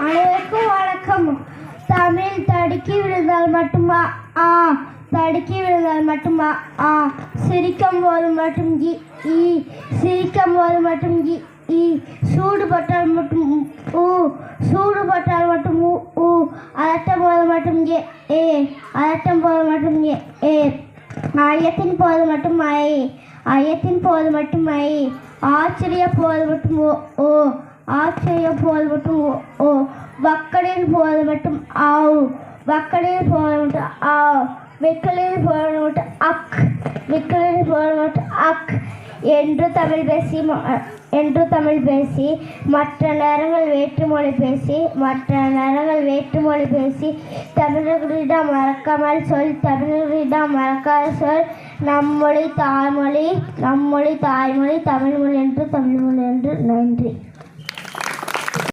அனைவருக்கும் வணக்கம். தமிழ் தடுக்கி விழுந்தால் மட்டுமா? ஆ தடுக்கி விழுந்தால் மட்டுமா? ஆ சிரிக்கும் போது மட்டும் இ ஈ சிரிக்கும் போது மட்டும் இ ஈ சூடுபட்டால் மட்டும் ஊ சூடுபட்டால் மட்டும் ஊ ஊ அலட்டும் போது மட்டும் ஏ ஏ அலட்டும் போது மட்டும் ஏ ஏ ஐயத்தின் போது மட்டும் ஐ ஐயத்தின் போது மட்டும் ஐ ஆச்சரிய போது மட்டும் ஓ ஓ ஆச்சரியம் போது மட்டும் ஓ ஓ வக்கலில் மட்டும் ஆவு வக்கடையில் போது மட்டும் ஆ வெக்கலில் போது மட்டும் அக் வெக்கலில் போது மட்டும் அக் என்று தமிழ் பேசி ம- என்று தமிழ் பேசி மற்ற நேரங்கள் வேற்றுமொழி பேசி மற்ற நேரங்கள் வேற்றுமொழி பேசி தமிழர்களிடம் மறக்காமல் சொல் தமிழர்களிடம் மறக்காத சொல். நம்மொழி தாய்மொழி நம்மொழி தாய்மொழி தமிழ்மொழி என்று தமிழ்மொழி என்று நன்றி.